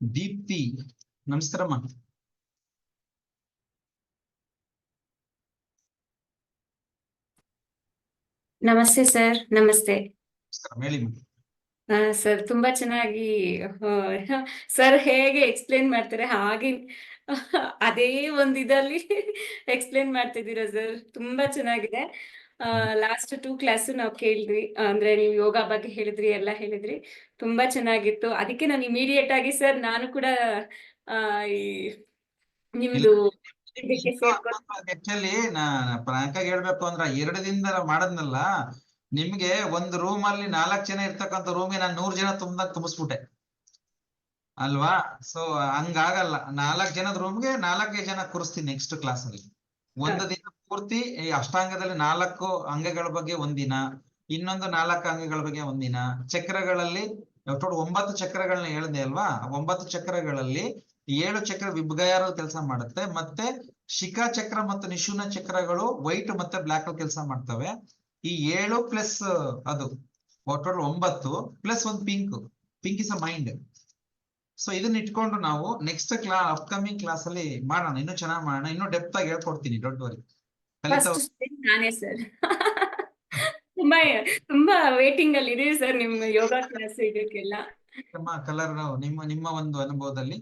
ದೀಪ್ತಿ ನಮಸ್ಕಾರಮ್ಮ ನಮಸ್ತೆ ಸರ್ ನಮಸ್ತೆ. ಹೇಳಿ. ಸರ್ ತುಂಬಾ ಚೆನ್ನಾಗಿ ಸರ್ ಹೇಗೆ ಎಕ್ಸ್ಪ್ಲೇನ್ ಮಾಡ್ತಾರೆ? ಹಾಗೆ ಅದೇ ಒಂದು ಇದಲ್ಲಿ ಎಕ್ಸ್ಪ್ಲೇನ್ ಮಾಡ್ತಿದ್ದೀರಾ ಸರ್? ತುಂಬಾ ಚೆನ್ನಾಗಿದೆ. ಲಾಸ್ಟ್ ಟೂ ಕ್ಲಾಸ್ ನಾವು ಕೇಳಿದ್ವಿ. ಅಂದ್ರೆ ನೀವು ಯೋಗ ಬಗ್ಗೆ ಹೇಳಿದ್ರಿ ಎಲ್ಲ ಹೇಳಿದ್ರಿ. ತುಂಬಾ ಚೆನ್ನಾಗಿತ್ತು. ಅದಕ್ಕೆ ನಾನು ಇಮಿಡಿಯೇಟ್ ಆಗಿ ಸರ್ ನಾನು ಕೂಡ ಈ ನಿಮ್ದು ಆಕ್ಚುಲಿ ನಾ ಪ್ರಾಂಕ್ ಆಗಿ ಹೇಳ್ಬೇಕು ಅಂದ್ರ ಎರಡು ದಿನದ ಮಾಡದ್ನಲ್ಲ ನಿಮ್ಗೆ ಒಂದ್ ರೂಮ್ ಅಲ್ಲಿ ನಾಲ್ಕ್ ಜನ ಇರ್ತಕ್ಕಂಥ ರೂಮಿಗೆ ನಾನು ನೂರ್ ಜನ ತುಂಬದಾಗ ತುಂಬಿಸ್ಬಿಟ್ಟೆ. ಅಲ್ವಾ? ಸೊ ಹಂಗಾಗಲ್ಲ. ನಾಲ್ಕ್ ಜನದ ರೂಮ್ಗೆ ನಾಲ್ಕೇ ಜನ ಕೂರಿಸ್ತೀನಿ ನೆಕ್ಸ್ಟ್ ಕ್ಲಾಸ್ ಅಲ್ಲಿ. ಒಂದು ದಿನ ಪೂರ್ತಿ ಈ ಅಷ್ಟಾಂಗದಲ್ಲಿ ನಾಲ್ಕು ಅಂಗಗಳ ಬಗ್ಗೆ ಒಂದಿನ ಇನ್ನೊಂದು ನಾಲ್ಕು ಅಂಗಗಳ ಬಗ್ಗೆ ಒಂದಿನ ಚಕ್ರಗಳಲ್ಲಿ ಟೋಟಲ್ ಒಂಬತ್ತು ಚಕ್ರಗಳನ್ನ ಹೇಳಿದೆ ಅಲ್ವಾ? ಒಂಬತ್ತು ಚಕ್ರಗಳಲ್ಲಿ ಏಳು ಚಕ್ರ ವಿಭಗಾರ ಕೆಲಸ ಮಾಡುತ್ತೆ. ಮತ್ತೆ ಶಿಖಾ ಚಕ್ರ ಮತ್ತು ನಿಶೂನ ಚಕ್ರಗಳು ವೈಟ್ ಮತ್ತೆ ಬ್ಲಾಕ್ ಅಲ್ಲಿ ಕೆಲಸ ಮಾಡ್ತವೆ. ಈ ಏಳು ಪ್ಲಸ್ ಅದು ಟೋಟಲ್ ಒಂಬತ್ತು ಪ್ಲಸ್ ಒಂದು pink. Pink is a mind. So ಇದನ್ನ ಇಟ್ಕೊಂಡು ನಾವು ನೆಕ್ಸ್ಟ್ ಕ್ಲಾ ಅಪ್ಕಮಿಂಗ್ ಕ್ಲಾಸ್ ಅಲ್ಲಿ ಮಾಡೋಣ. ಇನ್ನೂ ಚೆನ್ನಾಗಿ ಮಾಡೋಣ. ಇನ್ನೂ ಡೆಪ್ತ್ ಆಗಿ ಹೇಳ್ಕೊಡ್ತೀನಿ. ಡೋಂಟ್ ವರಿ ನಾನೇ ಸರ್ ತುಂಬಾ ತುಂಬಾ ವೇಟಿಂಗ್ ಅಲ್ಲಿ ಇದೆ ಸರ್ ನಿಮ್ಮ ಯೋಗ ಕ್ಲಾಸ್ ಇದಕ್ಕೆಲ್ಲ. ಕಲರ್ ನಿಮ್ಮ ನಿಮ್ಮ ಒಂದು ಅನುಭವದಲ್ಲಿ?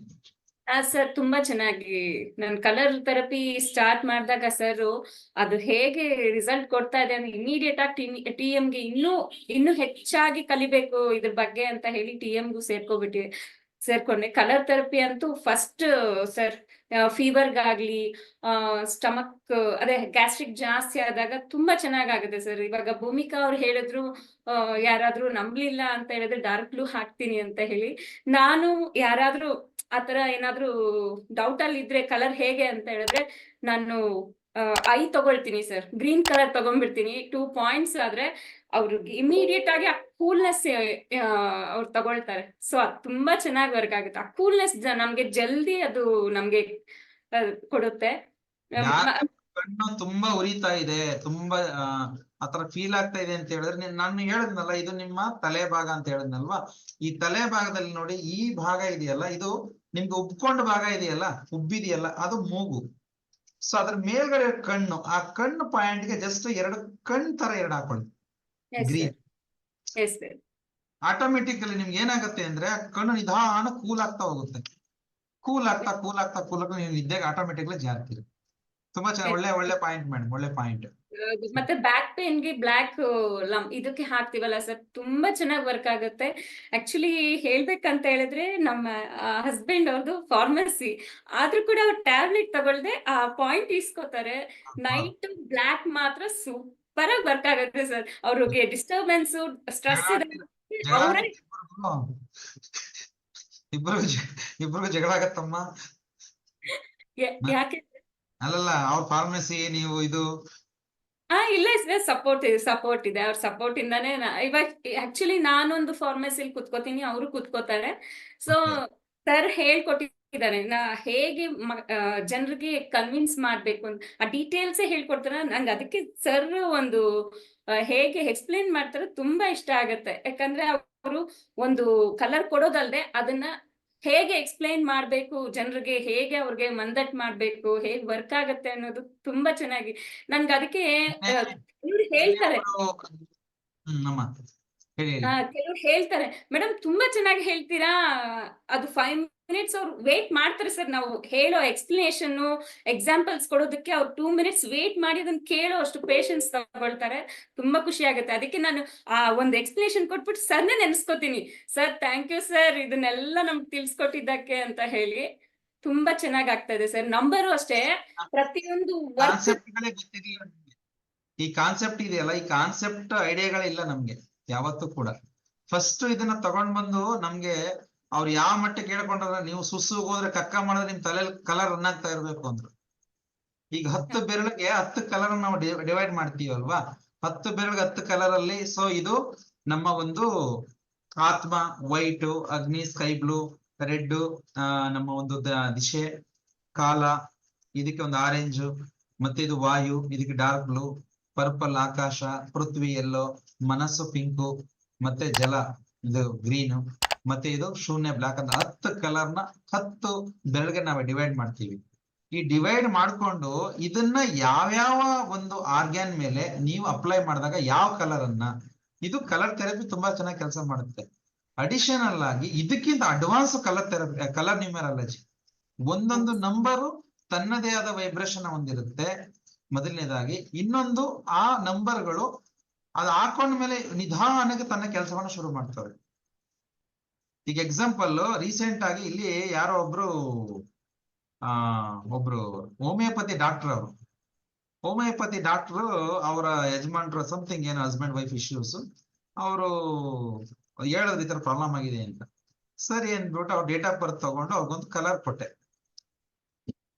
ಸರ್ ತುಂಬಾ ಚೆನ್ನಾಗಿ ನಾನು ಕಲರ್ ಥೆರಪಿ ಸ್ಟಾರ್ಟ್ ಮಾಡಿದಾಗ ಸರ್ ಅದು ಹೇಗೆ ರಿಸಲ್ಟ್ ಕೊಡ್ತಾ ಇದೆ ಅಂದ್ರೆ ಇಮಿಡಿಯೇಟ್ ಆಗಿ ಟಿ ಗೆ ಇನ್ನೂ ಇನ್ನೂ ಹೆಚ್ಚಾಗಿ ಕಲಿಬೇಕು ಇದ್ರ ಬಗ್ಗೆ ಅಂತ ಹೇಳಿ ಟಿ ಎಂಗೂ ಸೇರ್ಕೊಬಿಟ್ಟಿ ಸೇರ್ಕೊಂಡೆ. ಕಲರ್ ಥೆರಪಿ ಅಂತೂ ಫಸ್ಟ್ ಸರ್ ಫೀವರ್ಗಾಗ್ಲಿ ಸ್ಟಮಕ್ ಅದೇ ಗ್ಯಾಸ್ಟ್ರಿಕ್ ಜಾಸ್ತಿ ಆದಾಗ ತುಂಬಾ ಚೆನ್ನಾಗಾಗುತ್ತೆ ಸರ್ ಇವಾಗ ಭೂಮಿಕಾ ಅವ್ರು ಹೇಳಿದ್ರು ಯಾರಾದ್ರೂ ನಂಬ್ಲಿಲ್ಲ ಅಂತ ಹೇಳಿದ್ರೆ ಡಾರ್ಕ್ ಬ್ಲೂ ಹಾಕ್ತೀನಿ ಅಂತ ಹೇಳಿ. ನಾನು ಯಾರಾದ್ರೂ ಆತರ ಏನಾದ್ರೂ ಡೌಟ್ ಅಲ್ಲಿ ಇದ್ರೆ ಕಲರ್ ಹೇಗೆ ಅಂತ ಹೇಳಿದ್ರೆ ನಾನು ಐ ತಗೊಳ್ತೀನಿ ಸರ್ ಗ್ರೀನ್ ಕಲರ್ ತಗೊಂಡ್ಬಿಡ್ತೀನಿ. ಟೂ ಪಾಯಿಂಟ್ಸ್ ಆದ್ರೆ ಅವ್ರಿಗೆ ಇಮಿಡಿಯೇಟ್ ಆಗಿ ಕೂಲ್ನೆಸ್ ಅವ್ರು ತಗೊಳ್ತಾರೆ. ಸೊ ಅದು ತುಂಬಾ ಚೆನ್ನಾಗಿ ವರ್ಕ್ ಆಗುತ್ತೆ. ಆ ಕೂಲ್ನೆಸ್ ನಮ್ಗೆ ಜಲ್ದಿ ಅದು ನಮ್ಗೆ ಕೊಡುತ್ತೆ. ಕಣ್ಣು ತುಂಬಾ ಉರಿತಾ ಇದೆ ತುಂಬಾ ಆ, ಆತರ ಫೀಲ್ ಆಗ್ತಾ ಇದೆ ಅಂತ ಹೇಳಿದ್ರೆ ನಾನು ಹೇಳಿದ್ನಲ್ಲ ಇದು ನಿಮ್ಮ ತಲೆ ಭಾಗ ಅಂತ ಹೇಳಿದ್ನಲ್ವಾ? ಈ ತಲೆ ಭಾಗದಲ್ಲಿ ನೋಡಿ ಈ ಭಾಗ ಇದೆಯಲ್ಲ ಇದು ನಿಮ್ಗೆ ಉಬ್ಕೊಂಡ ಭಾಗ ಇದೆಯಲ್ಲ ಉಬ್ಬಿದೆಯಲ್ಲ ಅದು ಮೂಗು. ಸೊ ಅದ್ರ ಮೇಲ್ಗಡೆ ಕಣ್ಣು ಆ ಕಣ್ಣು ಪಾಯಿಂಟ್ಗೆ ಜಸ್ಟ್ ಎರಡು ಕಣ್ ತರ ಎರಡು ಹಾಕೊಳ್ಳಿ. ಗ್ರೀನ್. ಆಟೋಮೆಟಿಕಲಿ ನಿಮ್ಗೆ ಏನಾಗುತ್ತೆ ಅಂದ್ರೆ ಕಣ್ಣು ನಿಧಾನ ಕೂಲ್ ಆಗ್ತಾ ಹೋಗುತ್ತೆ. ಕೂಲ್ ಆಗ್ತಾ ಕೂಲ್ ಆಗ್ತಾ ಕೂಲ್ ಆಗ್ತಾ ನೀವು ನಿದ್ದೆಗೆ ಆಟೋಮೆಟಿಕ್ಲಿ ಜಾರ್ತೀರಿ ತುಂಬಾ ಚೆನ್ನಾಗಿ ಒಳ್ಳೆ ಒಳ್ಳೆ ಪಾಯಿಂಟ್ ಮೇಡಮ್ ಒಳ್ಳೆ ಪಾಯಿಂಟ್ ಮತ್ತೆ ಬ್ಯಾಕ್ ಪೇನ್ಗೆ ಬ್ಲಾಕ್ ಬ್ಲ್ಯಾಕ್ ಇದಕ್ಕೆ ಹಾಕ್ತಿವಲ್ಲ ಸರ್ ತುಂಬಾ ಚೆನ್ನಾಗಿ ವರ್ಕ್ ಆಗುತ್ತೆ. ಆಕ್ಚುಲಿ ಹೇಳ್ಬೇಕಂತ ಹೇಳಿದ್ರೆ ನಮ್ಮ ಹಸ್ಬೆಂಡ್ ಅವ್ರದ್ದು ಫಾರ್ಮಸಿ ಆದ್ರೂ ಕೂಡ ಅವ್ರು ಟ್ಯಾಬ್ಲೆಟ್ ತಗೊಳ್ದೆ ಆ ಪಾಯಿಂಟ್ ಇಸ್ಕೋತಾರೆ ನೈಟ್ ಬ್ಲಾಕ್ ಮಾತ್ರ ಸೂಪರ್ ಆಗಿ ವರ್ಕ್ ಆಗತ್ತೆ ಸರ್ ಅವ್ರಿಗೆ ಡಿಸ್ಟರ್ಬೆನ್ಸ್ ಸ್ಟ್ರೆಸ್ ಇದೆ ಇಬ್ರು ಇಬ್ರಿಗೂ ಜಗಳ ಆಗತ್ತಮ್ಮ. ಯಾಕೆ? ಅಲ್ಲಲ್ಲ ಅವ್ರ ಫಾರ್ಮಸಿ ನೀವು ಇದು? ಹಾ ಇಲ್ಲ ಸರ್ ಸಪೋರ್ಟ್ ಇದೆ ಸಪೋರ್ಟ್ ಇದೆ. ಅವ್ರ ಸಪೋರ್ಟ್ ಇಂದಾನೆ ಇವಾಗ ಆಕ್ಚುಲಿ ನಾನೊಂದು ಫಾರ್ಮಸಿಲಿ ಕುತ್ಕೋತೀನಿ ಅವರು ಕುತ್ಕೋತಾರೆ. ಸೊ ಸರ್ ಹೇಳ್ಕೊಟ್ಟಿದ್ದಾರೆ ನಾ ಹೇಗೆ ಜನರಿಗೆ ಕನ್ವಿನ್ಸ್ ಮಾಡ್ಬೇಕು ಅಂತ ಆ ಡೀಟೇಲ್ಸ್ ಹೇಳ್ಕೊಡ್ತಾರ. ನಂಗೆ ಅದಕ್ಕೆ ಸರ್ ಒಂದು ಹೇಗೆ ಎಕ್ಸ್ಪ್ಲೇನ್ ಮಾಡ್ತಾರೆ ತುಂಬಾ ಇಷ್ಟ ಆಗತ್ತೆ. ಯಾಕಂದ್ರೆ ಅವರು ಒಂದು ಕಲರ್ ಕೊಡೋದಲ್ದೆ ಅದನ್ನ ಹೇಗೆ ಎಕ್ಸ್ಪ್ಲೈನ್ ಮಾಡ್ಬೇಕು ಜನರಿಗೆ ಹೇಗೆ ಅವ್ರಿಗೆ ಮಂದಟ್ ಮಾಡ್ಬೇಕು ಹೇಗ್ ವರ್ಕ್ ಆಗತ್ತೆ ಅನ್ನೋದು ತುಂಬಾ ಚೆನ್ನಾಗಿ. ನನ್ಗೆ ಅದಕ್ಕೆ ಹೇಳ್ತಾರೆ. ಕೆಲವ್ರು ಹೇಳ್ತಾರೆ. ಮೇಡಮ್ ತುಂಬಾ ಚೆನ್ನಾಗಿ ಹೇಳ್ತೀರಾ? ಅದು ಫೈವ್ ಮಿನಿಟ್ಸ್ ಅವ್ರು ವೇಟ್ ಮಾಡ್ತಾರೆ ಸರ್ ನಾವು ಹೇಳೋ ಎಕ್ಸ್ಪ್ಲನೇಷನ್ ಎಕ್ಸಾಂಪಲ್ಸ್ ಕೊಡೋದಕ್ಕೆ ಅವ್ರು ಟೂ ಮಿನಿಟ್ಸ್ ವೇಟ್ ಮಾಡಿ ಅದನ್ನ ಕೇಳೋ ಅಷ್ಟು ಪೇಷನ್ಸ್ ತಗೊಳ್ತಾರೆ. ತುಂಬಾ ಖುಷಿ ಆಗುತ್ತೆ. ಅದಕ್ಕೆ ನಾನು ಆ ಒಂದು ಎಕ್ಸ್ಪ್ಲನೇಷನ್ ಕೊಟ್ಬಿಟ್ಟು ಸರ್ನೇ ನೆನ್ಸ್ಕೊತೀನಿ. ಸರ್ ಥ್ಯಾಂಕ್ ಯು ಸರ್ ಇದನ್ನೆಲ್ಲ ನಮ್ಗೆ ತಿಳ್ಸ್ಕೊಟ್ಟಿದ್ದಕ್ಕೆ ಅಂತ ಹೇಳಿ ತುಂಬಾ ಚೆನ್ನಾಗಿ ಆಗ್ತಾ ಇದೆ ಸರ್ ನಂಬರು ಅಷ್ಟೇ. ಪ್ರತಿಯೊಂದು ಈ ಕಾನ್ಸೆಪ್ಟ್ ಇದೆಯಲ್ಲ ಈ ಕಾನ್ಸೆಪ್ಟ್ ಐಡಿಯಾಗಳಿಲ್ಲ ನಮ್ಗೆ ಯಾವತ್ತೂ ಕೂಡ. ಫಸ್ಟ್ ಇದನ್ನ ತಗೊಂಡ್ ಬಂದು ನಮ್ಗೆ ಅವ್ರು ಯಾವ ಮಟ್ಟಕ್ಕೆ ಕೇಳ್ಕೊಂಡ್ರ ನೀವು ಸುಸ್ಸು ಹೋದ್ರೆ ಕಕ್ಕ ಮಾಡಿದ್ರೆ ನಿಮ್ ತಲೆಯಲ್ಲಿ ಕಲರ್ ರನ್ ಆಗ್ತಾ ಇರ್ಬೇಕು ಅಂದ್ರು. ಈಗ ಹತ್ತು ಬೆರಳಿಗೆ ಹತ್ತು ಕಲರ್ ನಾವು ಡಿವೈಡ್ ಮಾಡ್ತೀವಲ್ವಾ? ಹತ್ತು ಬೆರಳಿಗೆ ಹತ್ತು ಕಲರ್ ಅಲ್ಲಿ ಸೊ ಇದು ನಮ್ಮ ಒಂದು ಆತ್ಮ ವೈಟ್ ಅಗ್ನಿ ಸ್ಕೈ ಬ್ಲೂ ರೆಡ್ ನಮ್ಮ ಒಂದು ದಿಶೆ, ಕಾಲ, ಇದಕ್ಕೆ ಒಂದು ಆರೆಂಜ್ ಮತ್ತೆ ಇದು ವಾಯು, ಇದಕ್ಕೆ ಡಾರ್ಕ್ ಬ್ಲೂ ಪರ್ಪಲ್ ಆಕಾಶ, ಪೃಥ್ವಿ ಎಲ್ಲೋ ಮನಸ್ಸು ಪಿಂಕು ಮತ್ತೆ ಜಲ, ಇದು ಗ್ರೀನು ಮತ್ತೆ ಇದು ಶೂನ್ಯ ಬ್ಲಾಕ್ ಅಂತ ಹತ್ತು ಕಲರ್ನ ಹತ್ತು ಬೆರಳಿಗೆ ನಾವು ಡಿವೈಡ್ ಮಾಡ್ತೀವಿ. ಈ ಡಿವೈಡ್ ಮಾಡ್ಕೊಂಡು ಇದನ್ನ ಯಾವ್ಯಾವ ಒಂದು ಆರ್ಗ್ಯಾನ್ ಮೇಲೆ ನೀವು ಅಪ್ಲೈ ಮಾಡಿದಾಗ ಯಾವ ಕಲರ್ ಅನ್ನ, ಇದು ಕಲರ್ ಥೆರಪಿ ತುಂಬಾ ಚೆನ್ನಾಗಿ ಕೆಲಸ ಮಾಡುತ್ತೆ. ಅಡಿಷನಲ್ ಆಗಿ ಇದಕ್ಕಿಂತ advance colour therapy colour numerology ಒಂದೊಂದು ನಂಬರು ತನ್ನದೇ ಆದ ವೈಬ್ರೇಷನ್ ಹೊಂದಿರುತ್ತೆ. ಮೊದಲನೇದಾಗಿ ಇನ್ನೊಂದು ಆ ನಂಬರ್ಗಳು ಅದು ಹಾಕೊಂಡ ಮೇಲೆ ನಿಧಾನಕ್ಕೆ ತನ್ನ ಕೆಲಸವನ್ನು ಶುರು ಮಾಡ್ತವೆ. ಈಗ ಎಕ್ಸಾಂಪಲ್ ರೀಸೆಂಟ್ ಆಗಿ ಇಲ್ಲಿ ಯಾರೋ ಒಬ್ರು, ಆ, ಒಬ್ರು ಹೋಮಿಯೋಪತಿ ಡಾಕ್ಟರ್ ಅವರು. ಹೋಮಿಯೋಪತಿ ಡಾಕ್ಟರ್ ಅವರ ಯಜಮಾನ್ರ ಸಮಥಿಂಗ್ ಏನು ಹಸ್ಬೆಂಡ್ ವೈಫ್ ಇಶ್ಯೂಸ್ ಅವರು ಹೇಳಿದ್ರು ಈ ತರ ಪ್ರಾಬ್ಲಮ್ ಆಗಿದೆ ಅಂತ. ಸರಿ ಅಂದ್ಬಿಟ್ಟು ಅವ್ರ ಡೇಟ್ ಆಫ್ ಬರ್ತ್ ತಗೊಂಡು ಅವ್ರಿಗೊಂದು ಕಲರ್ ಕೊಟ್ಟೆ.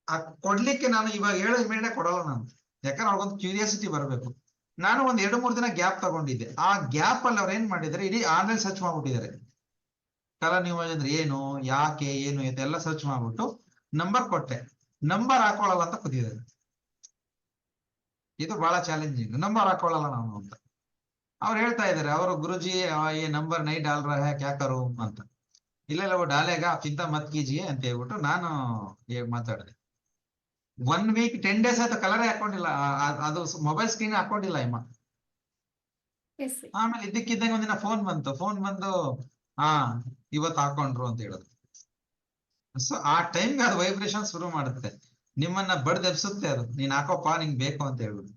ಆ ಕೊಡ್ಲಿಕ್ಕೆ ನಾನು ಇವಾಗ ಹೇಳೋ ಇಮೇಡೇ ಕೊಡಲ್ಲ ನಾನು. ಯಾಕಂದ್ರೆ ಅವ್ರಿಗೊಂದು ಕ್ಯೂರಿಯಾಸಿಟಿ ಬರಬೇಕು. ನಾನು ಒಂದ್ ಎರಡು ಮೂರು ದಿನ ಗ್ಯಾಪ್ ತಗೊಂಡಿದ್ದೆ. ಆ ಗ್ಯಾಪ್ ಅಲ್ಲಿ ಅವ್ರು ಏನ್ ಮಾಡಿದ್ದಾರೆ? ಇಡೀ ಆನ್ಲೈನ್ ಸರ್ಚ್ ಮಾಡ್ಬಿಟ್ಟಿದ್ದಾರೆ. ಕಲರ್ ನಿಯೋಜನೆ ಅಂದ್ರೆ ಏನು ಯಾಕೆ ಏನು ಇದೆಲ್ಲ ಸರ್ಚ್ ಮಾಡ್ಬಿಟ್ಟು ನಂಬರ್ ಕೊಟ್ಟೆ. ನಂಬರ್ ಹಾಕೊಳ್ಳಲ್ಲ ಅಂತ ಕೂತಿದ್ದಾರೆ ಇದು ಬಹಳ ಚಾಲೆಂಜಿಂಗ್ ನಂಬರ್ ಹಾಕೊಳ್ಳಲ್ಲ ನಾನು ಅಂತ. ಅವ್ರು ಹೇಳ್ತಾ ಇದಾರೆ ಅವರು ಗುರುಜಿ ಈ ನಂಬರ್ ನೈ ಡಾಲರ್ ಹ್ಯಾಕ್ ಕ್ಯಾಕರು ಅಂತ. ಇಲ್ಲ ಇಲ್ಲ ಡಾಲೆಗ ಚಿಂತ ಮತ್ ಕೀಜಿ ಅಂತ ಹೇಳ್ಬಿಟ್ಟು ನಾನು ಮಾತಾಡಿದೆ. ಒನ್ ವೀಕ್ ಟೆನ್ ಡೇಸ್ ಆಯ್ತು ಕಲರ್ ಹಾಕೊಂಡಿಲ್ಲ. ಅದು ಮೊಬೈಲ್ ಸ್ಕ್ರೀನ್ ಹಾಕೊಂಡಿಲ್ಲ ಇಮ್ಮ. ಆಮೇಲೆ ಇದಕ್ಕಿದ್ದಂಗೆ ಒಂದಿನ ಫೋನ್ ಬಂತು. ಫೋನ್ ಬಂದು ಹಾ ಇವತ್ ಹಾಕೊಂಡ್ರು ಅಂತ ಹೇಳಿದ್ರು ಸೊ ಆ ಟೈಮ್ಗೆ ಅದು ವೈಬ್ರೇಷನ್ ಶುರು ಮಾಡುತ್ತೆ. ನಿಮ್ಮನ್ನ ಬಡ್ದೆಬ್ಸುತ್ತೆ ಅದು. ನೀನ್ ಹಾಕೋಪ್ಪ ನಿಂಗ್ ಬೇಕು ಅಂತ ಹೇಳುದು.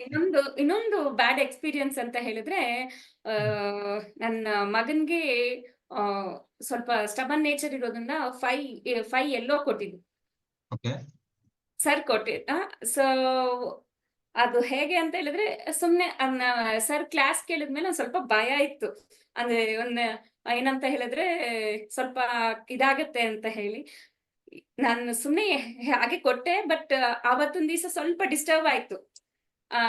ಇನ್ನೊಂದು ಇನ್ನೊಂದು ಬ್ಯಾಡ್ ಎಕ್ಸ್ಪೀರಿಯನ್ಸ್ ಅಂತ ಹೇಳಿದ್ರೆ ನನ್ನ ಮಗನ್ಗೆ ಸ್ವಲ್ಪ ಸ್ಟಬನ್ ನೇಚರ್ ಇರೋದ್ರಿಂದ ಫೈ ಫೈ ಎಲ್ಲೋ ಕೊಟ್ಟಿದ್ವಿ ಸರ್ ಕೊಟ್ಟಿದ್ದ ಸೊ ಅದು ಹೇಗೆ ಅಂತ ಹೇಳಿದ್ರೆ, ಸುಮ್ನೆ ಅದನ್ನ ಸರ್ ಕ್ಲಾಸ್ ಕೇಳಿದ್ಮೇಲೆ ಒಂದ್ ಸ್ವಲ್ಪ ಭಯ ಇತ್ತು. ಅಂದ್ರೆ ಒಂದ್, ಏನಂತ ಹೇಳಿದ್ರೆ ಸ್ವಲ್ಪ ಇದಾಗತ್ತೆ ಅಂತ ಹೇಳಿ. ನಾನು ಸುಮ್ನೆ ಹಾಗೆ ಕೊಟ್ಟೆ ಬಟ್ ಅವತ್ತೊಂದ್ ದಿವಸ ಸ್ವಲ್ಪ ಡಿಸ್ಟರ್ಬ್ ಆಯ್ತು. ಆ,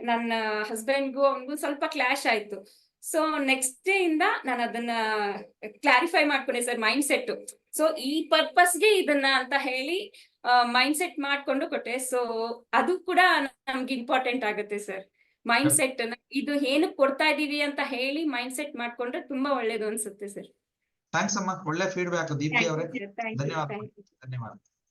ನನ್ನ ಹಸ್ಬೆಂಡ್ಗೂ ಅವನಿಗೂ ಸ್ವಲ್ಪ ಕ್ಲಾಶ್ ಆಯ್ತು. ಸೊ ನೆಕ್ಸ್ಟ್ ಡೇ ಇಂದ ನಾನು ಅದನ್ನ ಕ್ಲಾರಿಫೈ ಮಾಡ್ಕೊಂಡೆ ಸರ್ ಮೈಂಡ್ ಸೆಟ್ ಸೊ ಈ ಪರ್ಪಸ್ಗೆ ಇದನ್ನ ಅಂತ ಹೇಳಿ ಮೈಂಡ್ ಸೆಟ್ ಮಾಡ್ಕೊಂಡು ಕೊಟ್ಟೆ. ಸೊ ಅದು ಕೂಡ ನಮ್ಗೆ ಇಂಪಾರ್ಟೆಂಟ್ ಆಗುತ್ತೆ ಸರ್ ಮೈಂಡ್ ಸೆಟ್ ಇದು ಏನು ಕೊಡ್ತಾ ಇದೀವಿ ಅಂತ ಹೇಳಿ ಮೈಂಡ್ ಸೆಟ್ ಮಾಡ್ಕೊಂಡ್ರೆ ತುಂಬಾ ಒಳ್ಳೇದು ಅನ್ಸುತ್ತೆ ಸರ್ ಥ್ಯಾಂಕ್ಸ್ ಅಮ್ಮ. ಒಳ್ಳೆ ಫೀಡ್ಬ್ಯಾಕ್ ದೀಪ್ತಿ ಅವರೇ. ಧನ್ಯವಾದ. ಧನ್ಯವಾದ.